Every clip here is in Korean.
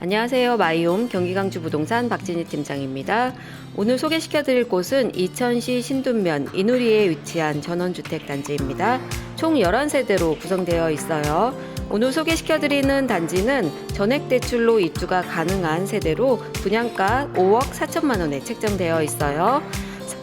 안녕하세요. 마이홈 경기강주 부동산 박진희 팀장입니다. 오늘 소개시켜 드릴 곳은 이천시 신둔면 이누리에 위치한 전원주택 단지입니다. 총 11세대로 구성되어 있어요. 오늘 소개시켜 드리는 단지는 전액 대출로 입주가 가능한 세대로 분양가 5억 4천만 원에 책정되어 있어요.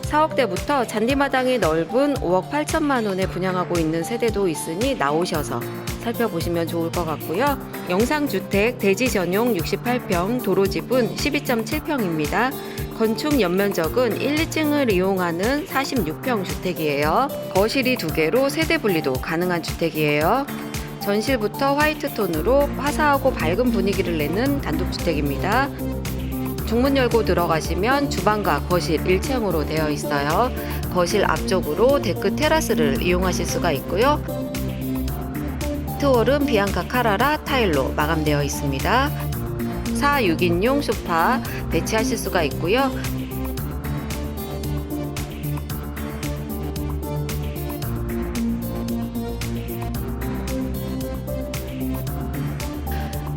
4억대부터 잔디마당이 넓은 5억 8천만 원에 분양하고 있는 세대도 있으니 나오셔서 살펴보시면 좋을 것 같고요. 영상주택 대지 전용 68평, 도로집은 12.7평입니다. 건축 연면적은 1, 2층을 이용하는 46평 주택이에요. 거실이 두 개로 세대 분리도 가능한 주택이에요. 전실부터 화이트 톤으로 화사하고 밝은 분위기를 내는 단독주택입니다. 중문 열고 들어가시면 주방과 거실 1층으로 되어 있어요. 거실 앞쪽으로 데크 테라스를 이용하실 수가 있고요. 트월은 비앙카 카라라 타일로 마감되어 있습니다. 4, 6인용 소파 배치하실 수가 있고요.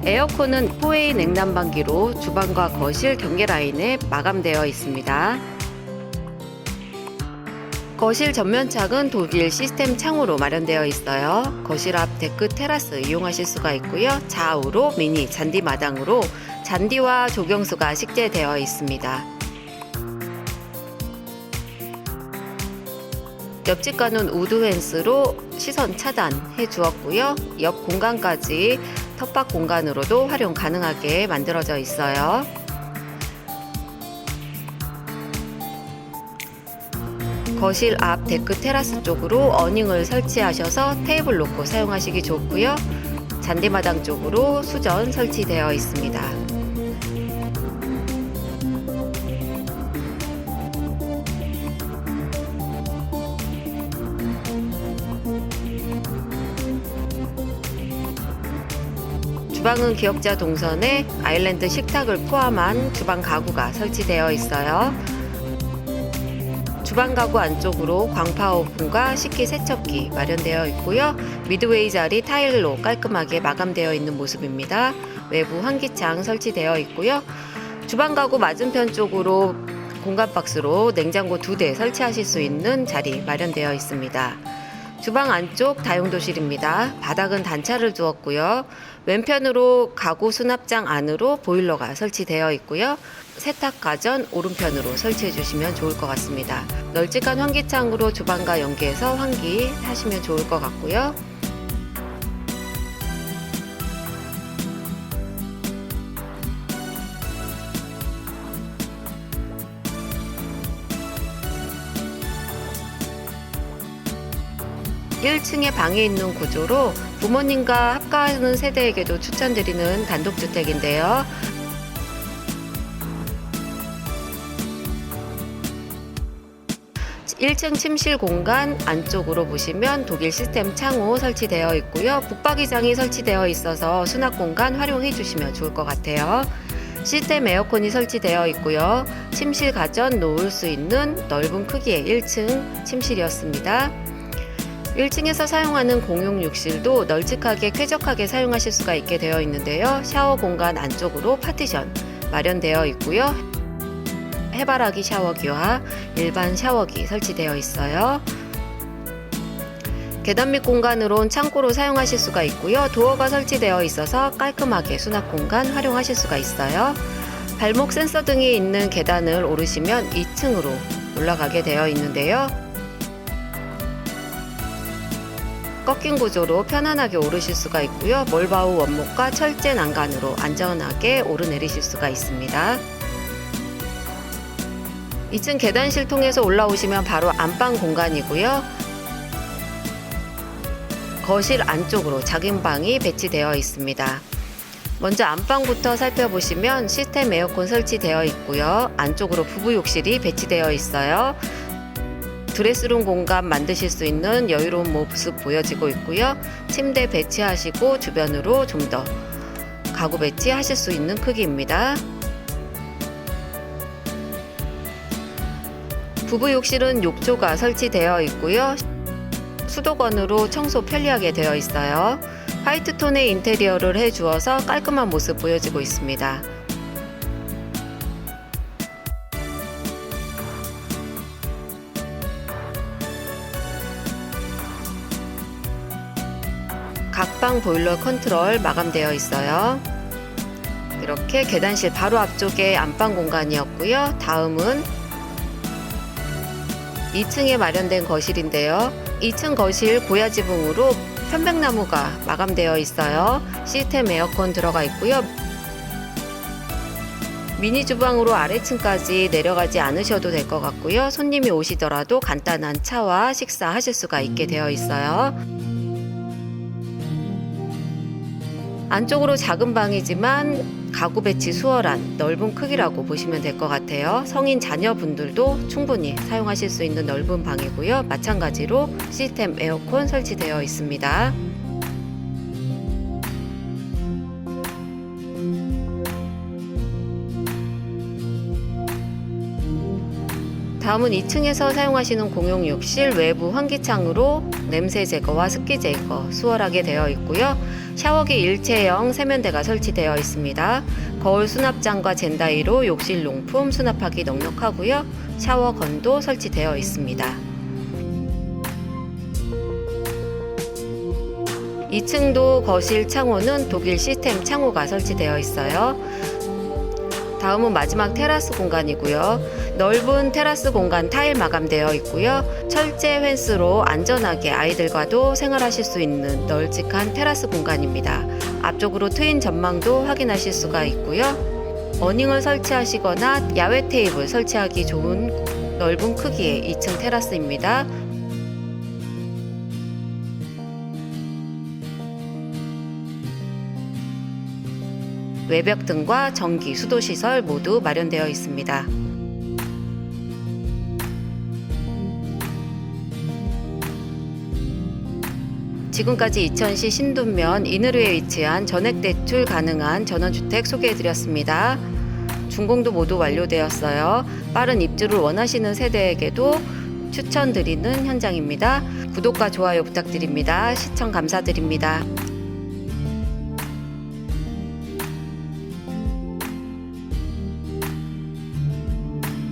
에어컨은 4A 냉난방기로 주방과 거실 경계 라인에 마감되어 있습니다. 거실 전면창은 독일 시스템 창으로 마련되어 있어요. 거실 앞 데크 테라스 이용하실 수가 있고요. 좌우로 미니 잔디 마당으로 잔디와 조경수가 식재되어 있습니다. 옆집과는 우드 펜스로 시선 차단해 주었고요. 옆 공간까지 텃밭 공간으로도 활용 가능하게 만들어져 있어요. 거실 앞 데크 테라스 쪽으로 어닝을 설치하셔서 테이블 놓고 사용하시기 좋고요. 잔디마당 쪽으로 수전 설치되어 있습니다. 주방은 기역자 동선에 아일랜드 식탁을 포함한 주방 가구가 설치되어 있어요. 주방 가구 안쪽으로 광파 오븐과 식기 세척기 마련되어 있고요. 미드웨이 자리 타일로 깔끔하게 마감되어 있는 모습입니다. 외부 환기창 설치되어 있고요. 주방 가구 맞은편 쪽으로 공간 박스로 냉장고 두 대 설치하실 수 있는 자리 마련되어 있습니다. 주방 안쪽 다용도실입니다. 바닥은 단차를 두었고요. 왼편으로 가구 수납장 안으로 보일러가 설치되어 있고요. 세탁 가전 오른편으로 설치해 주시면 좋을 것 같습니다. 널찍한 환기창으로 주방과 연계해서 환기하시면 좋을 것 같고요. 일층에 방이 있는 구조로 부모님과 합가하는 세대에게도 추천드리는 단독주택인데요. 1층 침실 공간 안쪽으로 보시면 독일 시스템 창호 설치되어 있고요. 북박이장이 설치되어 있어서 수납 공간 활용해 주시면 좋을 것 같아요. 시스템 에어컨이 설치되어 있고요. 침실 가전 놓을 수 있는 넓은 크기의 1층 침실이었습니다. 1층에서 사용하는 공용 욕실도 널찍하게 쾌적하게 사용하실 수가 있게 되어 있는데요. 샤워 공간 안쪽으로 파티션 마련되어 있고요. 해바라기 샤워기와 일반 샤워기 설치되어 있어요. 계단 밑 공간으론 창고로 사용하실 수가 있고요. 도어가 설치되어 있어서 깔끔하게 수납 공간 활용하실 수가 있어요. 발목 센서 등이 있는 계단을 오르시면 2층으로 올라가게 되어 있는데요. 꺾인 구조로 편안하게 오르실 수가 있고요. 몰바우 원목과 철제 난간으로 안전하게 오르내리실 수가 있습니다. 2층 계단실 통해서 올라오시면 바로 안방 공간이고요. 거실 안쪽으로 작은 방이 배치되어 있습니다. 먼저 안방부터 살펴보시면 시스템 에어컨 설치되어 있고요. 안쪽으로 부부 욕실이 배치되어 있어요. 드레스룸 공간 만드실 수 있는 여유로운 모습 보여지고 있고요. 침대 배치하시고 주변으로 좀 더 가구 배치하실 수 있는 크기입니다. 부부 욕실은 욕조가 설치되어 있고요. 수도건으로 청소 편리하게 되어 있어요. 화이트 톤의 인테리어를 해주어서 깔끔한 모습 보여지고 있습니다. 각방 보일러 컨트롤 마감되어 있어요. 이렇게 계단실 바로 앞쪽에 안방 공간이었고요. 다음은 2층에 마련된 거실인데요. 2층 거실 고야 지붕으로 편백나무가 마감되어 있어요. 시스템 에어컨 들어가 있고요. 미니 주방으로 아래층까지 내려가지 않으셔도 될 것 같고요. 손님이 오시더라도 간단한 차와 식사하실 수가 있게 되어 있어요. 안쪽으로 작은 방이지만 가구 배치 수월한 넓은 크기라고 보시면 될 것 같아요. 성인 자녀분들도 충분히 사용하실 수 있는 넓은 방이고요. 마찬가지로 시스템 에어컨 설치되어 있습니다. 다음은 2층에서 사용하시는 공용 욕실 외부 환기창으로 냄새 제거와 습기 제거 수월하게 되어 있고요. 샤워기 일체형 세면대가 설치되어 있습니다. 거울 수납장과 젠다이로 욕실 용품 수납하기 넉넉하고요. 샤워 건도 설치되어 있습니다. 2층도 거실 창호는 독일 시스템 창호가 설치되어 있어요. 다음은 마지막 테라스 공간이고요. 넓은 테라스 공간 타일 마감되어 있고요. 철제 펜스로 안전하게 아이들과도 생활하실 수 있는 널찍한 테라스 공간입니다. 앞쪽으로 트인 전망도 확인하실 수가 있고요. 어닝을 설치하시거나 야외 테이블 설치하기 좋은 넓은 크기의 2층 테라스입니다. 외벽 등과 전기, 수도 시설 모두 마련되어 있습니다. 지금까지 이천시 신둔면 인으루에 위치한 전액 대출 가능한 전원주택 소개해드렸습니다. 준공도 모두 완료되었어요. 빠른 입주를 원하시는 세대에게도 추천드리는 현장입니다. 구독과 좋아요 부탁드립니다. 시청 감사드립니다.